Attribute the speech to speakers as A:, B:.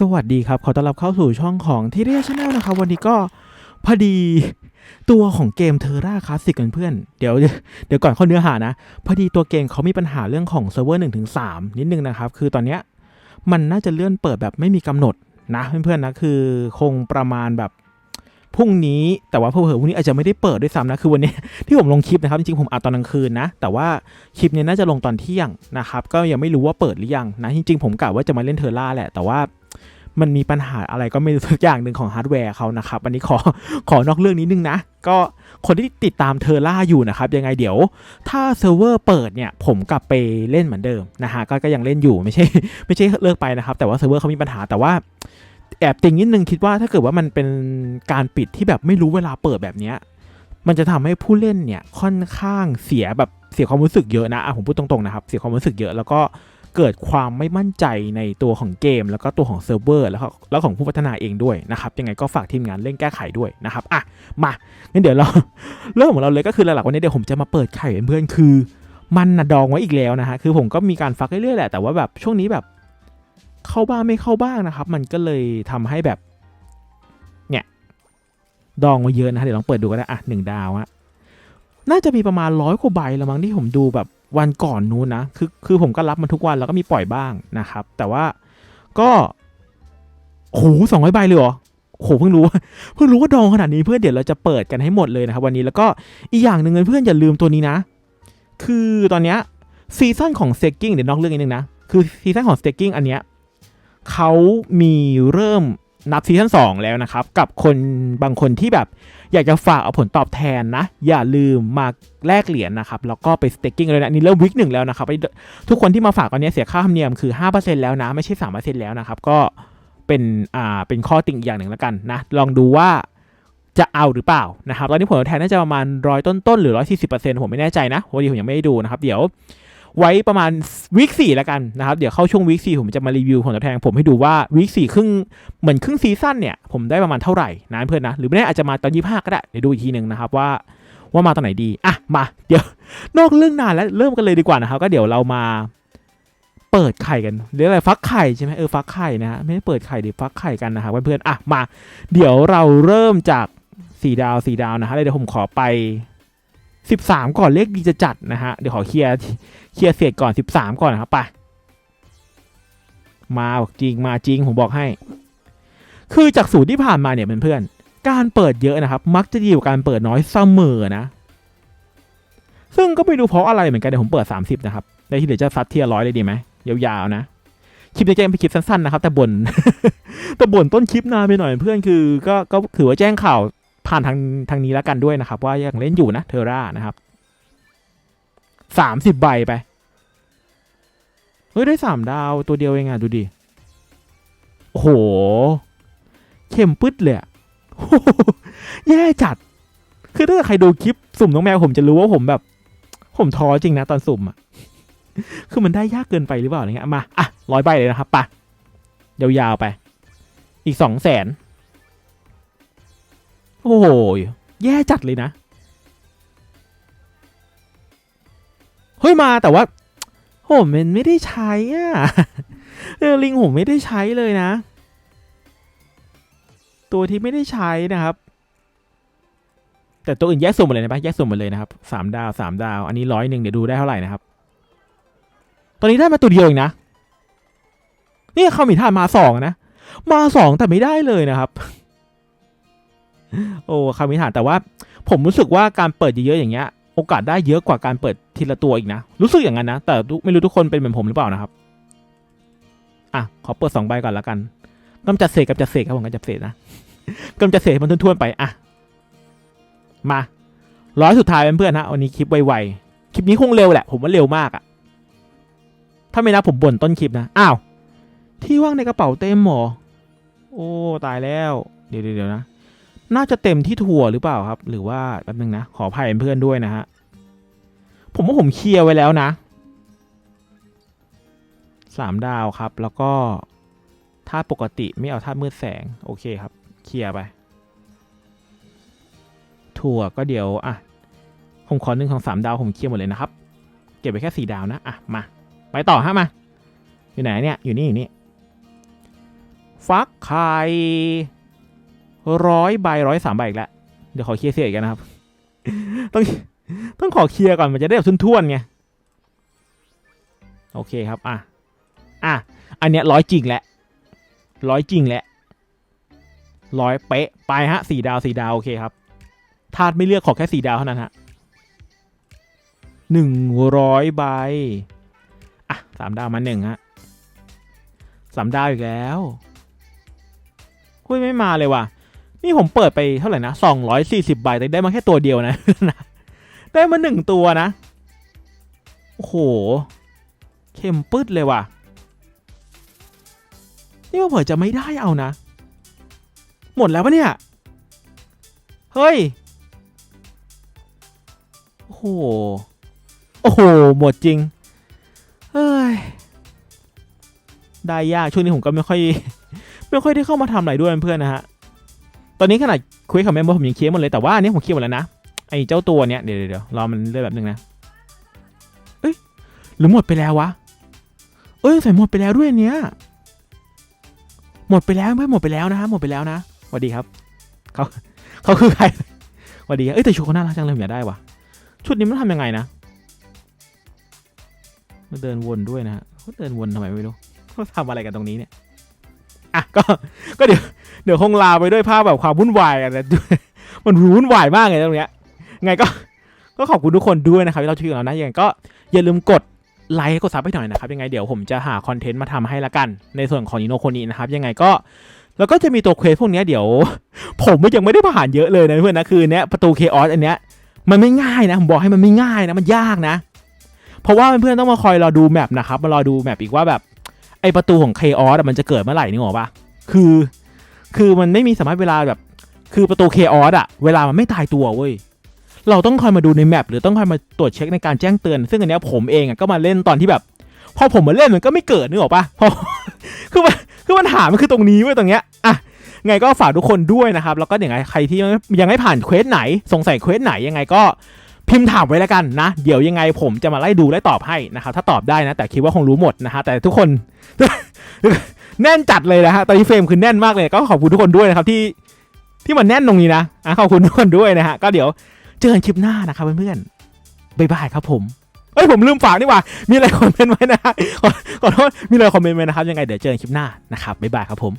A: สวัสดีครับ ขอต้อนรับเข้าสู่ช่องของที่เรียชแนลนะครับ วันนี้ก็พอดีตัวของเกมเทอร่าคลาสสิกกันเพื่อน เดี๋ยวเดี๋ยวก่อนเข้าเนื้อหานะ พอดีตัวเกมเขามีปัญหาเรื่องของเซิร์ฟเวอร์หนึ่งถึงสามนิดนึงนะครับ คือตอนเนี้ยมันน่าจะเลื่อนเปิดแบบไม่มีกำหนดนะเพื่อนๆนะคือคงประมาณแบบพรุ่งนี้แต่ว่าเผื่อพรุ่งนี้อาจจะไม่ได้เปิดด้วยซ้ำนะคือวันนี้ที่ผมลงคลิปนะครับจริงๆผมอัดตอนกลางคืนนะแต่ว่าคลิปเนี้น่าจะลงตอนเที่ยงนะครับก็ยังไม่รู้ว่าเปิดหรือยังนะจริงๆผมกะว่าจะมาเล่นเทอร่าแหละแต่ว่า มันมีปัญหาอะไรก็ไม่รู้สักอย่างหนึ่งของฮาร์ดแวร์เขานะครับ อันนี้ขอขอนอกเรื่องนิดนึงนะ ก็คนที่ติดตามเทอร่าอยู่นะครับ ยังไงเดี๋ยว ถ้าเซิร์ฟเวอร์เปิดเนี่ย ผมกลับไปเล่นเหมือนเดิมนะฮะก็ก็ยังเล่นอยู่ไม่ใช่ ไม่ใช่เลิกไปนะครับ แต่ว่าเซิร์ฟเวอร์เขามีปัญหาแต่ว่าแอบติงนิดนึงคิดว่าถ้าเกิดว่ามันเป็นการปิดที่แบบไม่รู้เวลาเปิดแบบเนี้ยมันจะทำให้ผู้เล่นเนี่ยค่อนข้างเสียแบบเสียความรู้สึกเยอะนะอะผมพูดตรงๆนะครับ เสียความรู้สึกเยอะแล้วก็ เกิดความไม่มั่นใจในตัวของเกม แล้วก็ตัวของเซิร์ฟเวอร์แล้วก็แล้วของผู้พัฒนาเองด้วยนะครับยังไงก็ฝากทีมงานเร่งแก้ไขด้วยนะครับอะมางั้นเดี๋ยวเราเริ่มของเราเลยก็คือหลักๆวันนี้เดี๋ยวผมจะมาเปิดไข่เพื่อนคือ มันนะดองไว้อีกแล้วนะฮะคือผมก็มีการฟักเรื่อยๆแหละแต่ว่าแบบช่วงนี้แบบเข้าบ้างไม่เข้าบ้างนะครับ มันก็เลยทำให้แบบเนี่ยดองไว้เยอะนะฮะเดี๋ยวลองเปิดดูก็ได้อะหนึ่งดาวอะน่าจะมีประมาณร้อยกว่าใบล้วมั้งที่ผมดูแบบ วันก่อนนู้นนะคือคือผมก็รับมันทุกวันแล้วก็มีปล่อยบ้างนะครับ แต่ว่าก็โหสองร้อยใบเลยเหรอโหเพิ่งรู้เพิ่งรู้ว่าดองขนาดนี้เพื่อนเดี๋ยวเราจะเปิดกันให้หมดเลยนะครับ วันนี้แล้วก็อีกอย่างหนึ่งเพื่อนอย่าลืมตัวนี้นะ คือตอนเนี้ยซีซั่นของ s เ a กกิ้งเดี๋ยวนอกเรื่องนิดนึงนะ คือซีซั่นของ s เ a กกิ้งอันเนี้ยเขามีเริ่ม นับซีซั่น2แล้วนะครับ กับคนบางคนที่แบบอยากจะฝากเอาผลตอบแทนนะ อย่าลืมมาแลกเหรียญนะครับ แล้วก็ไปสเต็กกิ้งเลยนะนี่เริ่มวิกหนึ่งแล้วนะครับ ทุกคนที่มาฝากตอนนี้เสียค่าธรรมเนียมคือ 5%แล้วนะ ไม่ใช่ 3%แล้วนะครับ ก็เป็นอ่าเป็นข้อติ่งอย่างหนึ่งแล้วกันนะ ลองดูว่าจะเอาหรือเปล่านะครับ ตอนนี้ผลตอบแทนน่าจะประมาณร้อยต้นๆหรือ140%ผมไม่แน่ใจนะวันนี้ผมยังไม่ได้ดูนะครับ เดี๋ยว ไว้ประมาณวีคสี่แล้วกันนะครับเดี๋ยวเข้าช่วงวีคสี่ผมจะมารีวิวผลตอบแทนผมให้ดูว่าวีคสี่ครึ่งเหมือนครึ่งซีซั่นเนี่ยผมได้ประมาณเท่าไหร่นะเพื่อนนะหรือไม่แน่อาจจะมาตอนยี่ห้าก็ได้เดี๋ยวดูอีกทีหนึ่งนะครับว่าว่ามาตอนไหนดีอะมาเดี๋ยวนอกเรื่องนานแล้วเริ่มกันเลยดีกว่านะครับ ก็เดี๋ยวเรามาเปิดไข่กันเรียกอะไรฟักไข่ใช่ไหมเออฟักไข่นะฮะไม่ได้เปิดไข่เดิฟักไข่กันนะครับเพื่อนๆอะมา เดี๋ยวเราเริ่มจากสี่ดาวสี่ดาวนะฮะเดี๋ยวผมขอไป สิบสามก่อนเลขดีจะจัดนะฮะ เดี๋ยวขอเคลียร์เคลียร์เศษก่อน 13 ก่อนนะครับไป มาบอกจริงมาจริงผมบอกให้ คือจากสูตรที่ผ่านมาเนี่ยเพื่อนๆการเปิดเยอะนะครับ มักจะดีกว่าการเปิดน้อยเสมอนะ ซึ่งก็ไม่รู้เพราะอะไรเหมือนกันเดี๋ยวผมเปิด 30 นะครับในที่เหลือจะซัดเทียร้อยเลยดีไหมยาวๆนะคลิปนี้จะเป็นคลิปสั้นๆนะครับ แต่บ่นแต่บ่นต้นคลิปนานไปหน่อยเพื่อนคือ ก็ก็ถือว่าแจ้งข่าว ผ่านทางทางนี้แล้วกันด้วยนะครับ ว่ายังเล่นอยู่นะเทอร่านะครับสามสิบใบไป เฮ้ย ได้สามดาวตัวเดียวเองอะดูดิ โอ้โห เข้มปึ๊ดเลยอะโหแย่จัด คือถ้าใครดูคลิปสุ่มน้องแมวผมจะรู้ว่าผมแบบ ผมท้อจริงนะตอนสุ่มอะคือมันได้ยากเกินไปหรือเปล่าอะไรเงี้ย มา อะร้อยใบเลยนะครับปะยาวๆไป อีกสองแสน โอ้โหแย่จัดเลยนะ เฮ้ยมาแต่ว่าโหมันไม่ได้ใช้อะเออลิงผมไม่ได้ใช้เลยนะ ตัวที่ไม่ได้ใช้นะครับ แต่ตัวอื่นแยกส่วนหมดเลยนะปะแยกส่วนหมดเลยนะครับสามดาวสามดาว อันนี้ร้อยหนึ่งเดี๋ยวดูได้เท่าไหร่นะครับ ตอนนี้ได้มาตัวเดียวเองนะนี่เขามีท่ามาสองนะ มาสองแต่ไม่ได้เลยนะครับ โอ้คามิฐานแต่ว่าผมรู้สึกว่าการเปิดเยอะๆอย่างเงี้ย โอกาสได้เยอะกว่าการเปิดทีละตัวอีกนะ รู้สึกอย่างนั้นนะ แต่ไม่รู้ทุกคนเป็นเหมือนผมหรือเปล่านะครับ อะ ขอเปิดสองใบก่อนละกันกำจัดเศษกับจัดเศษครับผมกำจัดเศษนะกำจัดเศษมันทุ่นๆไป อะ มาร้อยสุดท้ายเเพื่อนๆนะวันนี้คลิปไวๆคลิปนี้คงเร็วแหละ ผมว่าเร็วมากอะถ้าไม่นับผมบ่นต้นคลิปนะอ้าวที่ว่างในกระเป๋าเต็มหมอโอ้ตายแล้ว เดี๋ยวเดี๋ยวนะ น่าจะเต็มที่ถั่วหรือเปล่าครับ หรือว่าแป๊บนึงนะ ขออภัยเพื่อนด้วยนะฮะ ผมว่าผมเคลียร์ไว้แล้วนะสามดาวครับ แล้วก็ธาตุปกติไม่เอาธาตุมืดแสง โอเคครับ เคลียร์ไปถั่วก็เดี๋ยว อะ ผมขอหนึ่งของสามดาว ผมเคลียร์หมดเลยนะครับ เก็บไปแค่สี่ดาวนะ อะ มา ไปต่อฮะมา อยู่ไหนเนี่ย อยู่นี่อยู่นี่ ฟักไข่ ร้อยใบร้อยสามใบอีกแล้วเดี๋ยวขอเคลียร์เสียอีกนะครับ ต้องต้องขอเคลียร์ก่อนมันจะได้แบบทุ่นๆไงโอเคครับอะอะอันเนี้ยร้อยจริงแหละร้อยจริงแหละร้อยเป๊ะไปฮะสี่ดาวสี่ดาวโอเคครับธาตุไม่เลือกขอแค่สี่ดาวเท่านั้นฮะหนึ่งร้อยใบอะสามดาวมาหนึ่งฮะสามดาวอีกแล้วคุยไม่มาเลยว่ะ นี่ผมเปิดไปเท่าไหร่นะสองร้อยสี่สิบใบแต่ได้มาแค่ตัวเดียวนะ ได้มาหนึ่งตัวนะ โอ้โห เข้มปื๊ดเลยว่ะ นี่ว่าเผื่อจะไม่ได้เอานะ หมดแล้วปะเนี่ย เฮ้ย โอ้โห โอ้โห หมดจริง เฮ้ย ได้ยาก ช่วงนี้ผมก็ไม่ค่อย ไม่ค่อยได้เข้ามาทำอะไรด้วยเพื่อนนะฮะ ตอนนี้ขนาดคุยกับแมมเบอร์ผมยังเคลียร์หมดเลยแต่ว่าอันนี้ผมเคลียร์หมดแล้วนะไอ้เจ้าตัวเนี้ยเดี๋ยวเดี๋ยวรอมันเลื่อนแบบนึงนะเอ้ยหรือหมดไปแล้ววะเอ้ยใส่หมดไปแล้วด้วยเนี้ยหมดไปแล้วไม่หมดไปแล้วนะฮะหมดไปแล้วนะสวัสดีครับเขาเขาคือใครสวัสดีเอ้ยแต่ชุดเขาน่ารักจังเลยผมอยากได้ว่ะชุดนี้มันทำยังไงนะมันเดินวนด้วยนะฮะเขาเดินวนทำไมไม่รู้เขาทำอะไรกันตรงนี้เนี่ยอะก็ก็เดี๋ยว เดี๋ยวคงลาไปด้วยภาพแบบความวุ่นวายกันนะมันวุ่นวายมากเลยตรงเนี้ยไงก็ก็ขอบคุณทุกคนด้วยนะครับที่เราช่วยกันเรานะยังไงก็อย่าลืมกดไลค์กดซับให้หน่อยนะครับยังไงเดี๋ยวผมจะหาคอนเทนต์มาทำให้ละกัน ในส่วนของนิโนโคนีนะครับยังไงก็แล้วก็จะมีตัวเควสพวกนี้เดี๋ยว ผมยังไม่ได้ผ่านเยอะเลยนะเพื่อนนะคือเนี้ยประตูเคออสอันเนี้ยมันไม่ง่ายนะผมบอกให้มันไม่ง่ายนะมันยากนะ เพราะว่าเพื่อนๆต้องมาคอยรอดูแมปนะครับมารอดูแมปอีกว่าแบบไอประตูของเคออสมันจะเกิดเมื่อไหร่นี่หรอปะคือ คือมันไม่มีสามารถเวลาแบบ คือประตูเคออสอะเวลามันไม่ตายตัวเว้ยเราต้องคอยมาดูในแมปหรือต้องคอยมาตรวจเช็คในการแจ้งเตือน ซึ่งอันนี้ผมเองอะก็มาเล่นตอนที่แบบ พอผมมาเล่นมันก็ไม่เกิดนึกออกปะพอคือมันคือปัญหามันคือตรงนี้เว้ยตรงเนี้ยอะไงก็ฝากทุกคนด้วยนะครับ แล้วก็อย่างไรใครที่ยังไม่ยังไม่ผ่านเควสไหน สงสัยเควสไหนยังไงก็พิมพ์ถามไว้แล้วกันนะ เดี๋ยวยังไงผมจะมาไล่ดูไล่ตอบให้นะครับ ถ้าตอบได้นะ แต่คิดว่าคงรู้หมดนะฮะแต่ทุกคน แน่นจัดเลยนะฮะตอนนี้เฟรมคือแน่นมากเลยก็ขอบคุณทุกคนด้วยนะครับที่ที่มันแน่นตรงนี้นะอะขอบคุณทุกคนด้วยนะฮะก็เดี๋ยวเจอกันคลิปหน้านะครับเพื่อนๆบ๊ายบายครับผมเอ้ยผมลืมฝากนี่ว่า มีอะไรคอมเมนต์ไว้นะขอขอโทษมีอะไรคอมเมนต์ไว้นะครับยังไงเดี๋ยวเจอกันคลิปหน้านะครับบ๊ายบายครับผม